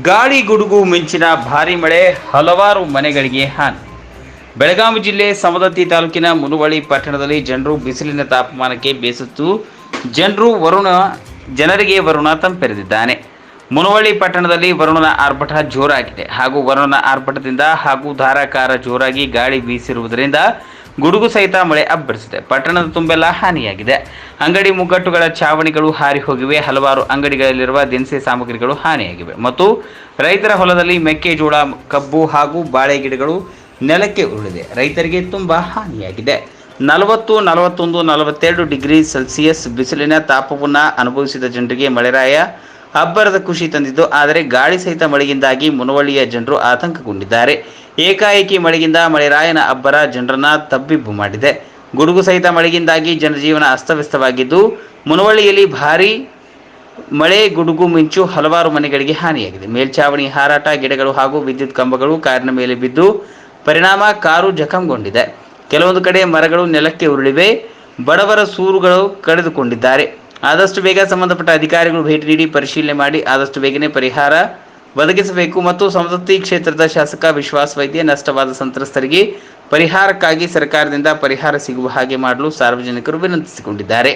ಗಾಳಿ ಗುಡುಗು ಮಿಂಚಿನ ಭಾರಿ ಮಳೆ, ಹಲವಾರು ಮನೆಗಳಿಗೆ ಹಾನಿ. ಬೆಳಗಾವಿ ಜಿಲ್ಲೆ ಸವದತ್ತಿ ತಾಲೂಕಿನ ಮುನುವಳಿ ಪಟ್ಟಣದಲ್ಲಿ ಜನರು ಬಿಸಿಲಿನ ತಾಪಮಾನಕ್ಕೆ ಬೇಸತ್ತು. ಜನರು ವರುಣ, ಜನರಿಗೆ ವರುಣ ತಂಪೆರೆದಿದ್ದಾನೆ. ಮುನುವಳ್ಳಿ ಪಟ್ಟಣದಲ್ಲಿ ವರುಣನ ಆರ್ಭಟ ಜೋರಾಗಿದೆ ಹಾಗೂ ವರುಣನ ಆರ್ಭಟದಿಂದ ಹಾಗೂ ಧಾರಾಕಾರ ಜೋರಾಗಿ ಗಾಳಿ ಬೀಸಿರುವುದರಿಂದ ಗುಡುಗು ಸಹಿತ ಮಳೆ ಅಬ್ಬರಿಸಿದೆ. ಪಟ್ಟಣದ ತುಂಬೆಲ್ಲ ಹಾನಿಯಾಗಿದೆ. ಅಂಗಡಿ ಮುಗ್ಗಟ್ಟುಗಳ ಚಾವಣಿಗಳು ಹಾರಿ ಹೋಗಿವೆ. ಹಲವಾರು ಅಂಗಡಿಗಳಲ್ಲಿರುವ ದಿನಸಿ ಸಾಮಗ್ರಿಗಳು ಹಾನಿಯಾಗಿವೆ. ಮತ್ತು ರೈತರ ಹೊಲದಲ್ಲಿ ಮೆಕ್ಕೆಜೋಳ, ಕಬ್ಬು ಹಾಗೂ ಬಾಳೆ ಗಿಡಗಳು ನೆಲಕ್ಕೆ ಉರುಳಿದೆ. ರೈತರಿಗೆ ತುಂಬ ಹಾನಿಯಾಗಿದೆ. ನಲವತ್ತು, ನಲವತ್ತೊಂದು, ನಲವತ್ತೆರಡು ಡಿಗ್ರಿ ಸೆಲ್ಸಿಯಸ್ ಬಿಸಿಲಿನ ತಾಪವನ್ನು ಅನುಭವಿಸಿದ ಜನರಿಗೆ ಮಳೆರಾಯ ಅಬ್ಬರದ ಖುಷಿ ತಂದಿದ್ದು, ಆದರೆ ಗಾಳಿ ಸಹಿತ ಮಳೆಯಿಂದಾಗಿ ಮುನವಳ್ಳಿಯ ಜನರು ಆತಂಕಗೊಂಡಿದ್ದಾರೆ. ಏಕಾಏಕಿ ಮಳೆಯಿಂದ ಮಳೆರಾಯನ ಅಬ್ಬರ ಜನರನ್ನ ತಬ್ಬಿಬ್ಬು ಮಾಡಿದೆ. ಗುಡುಗು ಸಹಿತ ಮಳೆಯಿಂದಾಗಿ ಜನಜೀವನ ಅಸ್ತವ್ಯಸ್ತವಾಗಿದ್ದು, ಮುನವಳ್ಳಿಯಲ್ಲಿ ಭಾರಿ ಮಳೆ, ಗುಡುಗು ಮಿಂಚು ಹಲವಾರು ಮನೆಗಳಿಗೆ ಹಾನಿಯಾಗಿದೆ. ಮೇಲ್ಛಾವಣಿ ಹಾರಾಟ, ಗಿಡಗಳು ಹಾಗೂ ವಿದ್ಯುತ್ ಕಂಬಗಳು ಕಾರಿನ ಮೇಲೆ ಬಿದ್ದು ಪರಿಣಾಮ ಕಾರು ಜಖಂಗೊಂಡಿದೆ. ಕೆಲವೊಂದು ಕಡೆ ಮರಗಳು ನೆಲಕ್ಕೆ ಉರುಳಿವೆ. ಬಡವರ ಸೂರುಗಳು ಕಳೆದುಕೊಂಡಿದ್ದಾರೆ. ಆದಷ್ಟು ಬೇಗ ಸಂಬಂಧಪಟ್ಟ ಅಧಿಕಾರಿಗಳು ಭೇಟಿ ನೀಡಿ ಪರಿಶೀಲನೆ ಮಾಡಿ, ಆದಷ್ಟು ಬೇಗನೆ ಪರಿಹಾರ ಒದಗಿಸಬೇಕು ಮತ್ತು ಸಂಸತ್ತಿ ಕ್ಷೇತ್ರದ ಶಾಸಕ ವಿಶ್ವಾಸ ವೈದ್ಯ ನಷ್ಟವಾದ ಸಂತ್ರಸ್ತರಿಗೆ ಪರಿಹಾರಕ್ಕಾಗಿ ಸರ್ಕಾರದಿಂದ ಪರಿಹಾರ ಸಿಗುವ ಹಾಗೆ ಮಾಡಲು ಸಾರ್ವಜನಿಕರು ವಿನಂತಿಸಿಕೊಂಡಿದ್ದಾರೆ.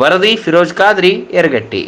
ವರದಿ ಫಿರೋಜ್ ಖಾದ್ರಿ, ಯರಗಟ್ಟಿ.